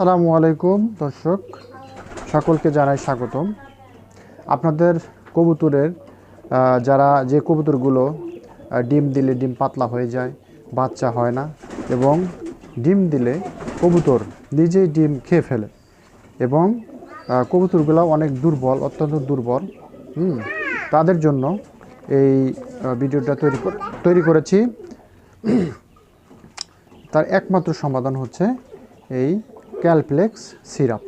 আসসালামু আলাইকুম, দর্শক। সকলকে জানাই স্বাগতম। আপনাদের কবুতরের যারা যে কবুতরগুলো ডিম দিলে ডিম পাতলা হয়ে যায়, বাচ্চা হয় না, এবং ডিম দিলে কবুতর নিজেই ডিম খেয়ে ফেলে এবং কবুতরগুলো অনেক দুর্বল, অত্যন্ত দুর্বল তাদের জন্য এই ভিডিওটা তৈরি তৈরি করেছি। তার একমাত্র সমাধান হচ্ছে এই ক্যালপ্লেক্স সিরাপ।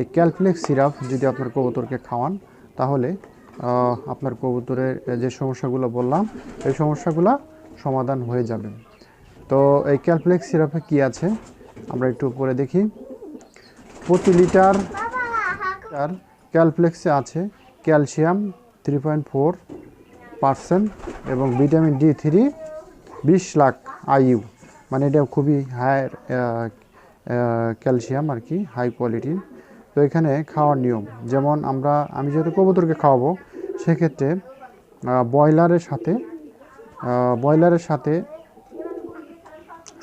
এই ক্যালপ্লেক্স সিরাপ যদি আপনার কবুতরকে খাওয়ান, তাহলে আপনার কবুতরের যে সমস্যাগুলো বললাম, এই সমস্যাগুলো সমাধান হয়ে যাবে। তো এই ক্যালপ্লেক্স সিরাপে কি আছে? আমরা একটু পরে দেখি। প্রতি লিটার আর ক্যালপ্লেক্সে আছে calcium three point four percent এবং ভিটামিন ডি থ্রি, বিশ লাখ আইইউ। মানে এটা খুবই হাই ক্যালসিয়াম আর কি হাই কোয়ালিটির তো এখানে খাওয়ার নিয়ম, যেমন আমরা, আমি যেহেতু কবুতরকে খাওয়াবো, সেক্ষেত্রে ব্রয়লারের সাথে ব্রয়লারের সাথে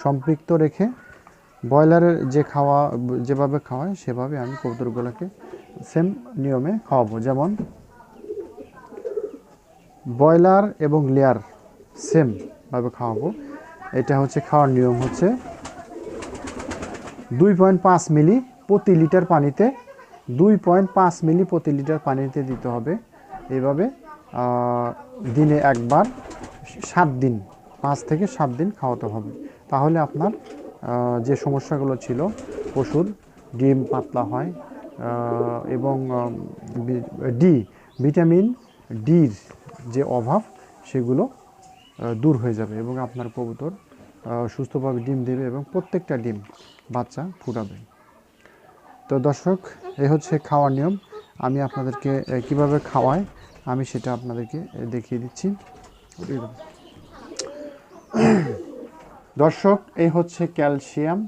সম্পৃক্ত রেখে ব্রয়লারের যে খাওয়া, যেভাবে খাওয়ায়, সেভাবে আমি কবুতরগুলোকে সেম নিয়মে খাওয়াবো। যেমন, ব্রয়লার এবং লেয়ার সেমভাবে খাওয়াবো। এটা হচ্ছে খাওয়ার নিয়ম হচ্ছে দুই পয়েন্ট পাঁচ মিলি প্রতি লিটার পানিতে, দুই পয়েন্ট পাঁচ মিলি প্রতি লিটার পানিতে দিতে হবে। এভাবে দিনে একবার, সাত দিন, পাঁচ থেকে সাত দিন খাওয়াতে হবে। তাহলে আপনার যে সমস্যাগুলো ছিল পশুর ডিম পাতলা হয় এবং ডি, ভিটামিন ডির যে অভাব, সেগুলো দূর হয়ে যাবে এবং আপনার কবুতর সুস্থভাবে ডিম দেবে এবং প্রত্যেকটা ডিম বাচ্চা ফুটাবে। তো দর্শক এই হচ্ছে খাওয়ার নিয়ম। আমি আপনাদেরকে কীভাবে খাওয়াই আমি সেটা আপনাদেরকে দেখিয়ে দিচ্ছি। দর্শক এই হচ্ছে ক্যালসিয়াম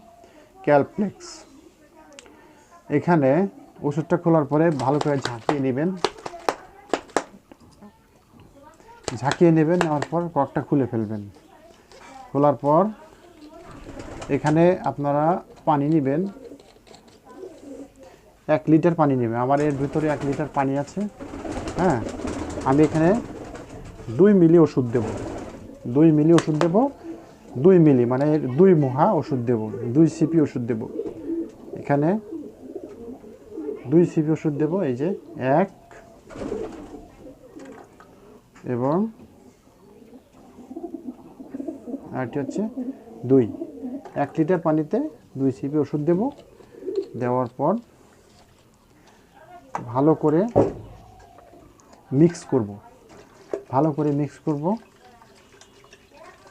ক্যালপ্লেক্স। এখানে ওষুধটা খোলার পরে ভালো করে ঝাঁকিয়ে নেবেন। ঝাঁকিয়ে নেবেন, নেওয়ার পর ককটা খুলে ফেলবেন। খোলার পর এখানে আপনারা পানি নেবেন। এক লিটার পানি নেবেন। আমার এর ভিতরে এক লিটার পানি আছে। হ্যাঁ আমি এখানে দুই মিলি ওষুধ দেব। দুই মিলি ওষুধ দেব। দুই মিলি মানে দুই মুহা ওষুধ দেব। দুই সিপি ওষুধ দেব। এখানে দুই সিপি ওষুধ দেব। এই যে এক এবং আরটি হচ্ছে দুই। এক লিটার পানিতে দুই সিপি ওষুধ দেব। দেওয়ার পর ভালো করে মিক্স করব। ভালো করে মিক্স করব।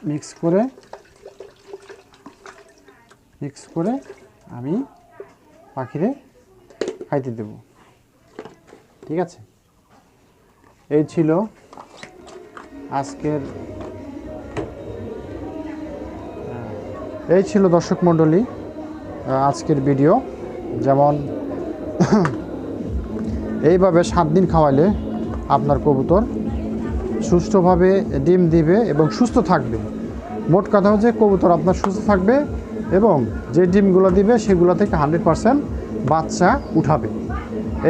মিক্স করে মিক্স করে আমি পাখিরে খাইতে দেব। ঠিক আছে? এই ছিল আজকের এই ছিল দর্শক মণ্ডলী আজকের ভিডিও। যেমন এইভাবে সাত দিন খাওয়াইলে আপনার কবুতর সুষ্ঠুভাবে ডিম দিবে এবং সুস্থ থাকবে। মোট কথা হচ্ছে কবুতর আপনার সুস্থ থাকবে এবং যে ডিমগুলো দিবে সেগুলো থেকে হান্ড্রেড পারসেন্ট বাচ্চা উঠাবে।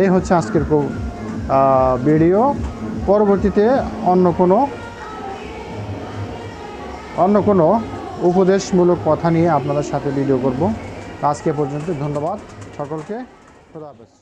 এই হচ্ছে আজকের ভিডিও। পরবর্তীতে অন্য কোনো অন্য কোনো উপদেশমূলক কথা নিয়ে আপনাদের সাথে ভিডিও করব। আজকে পর্যন্ত ধন্যবাদ সকলকে খোদা হাফেজ।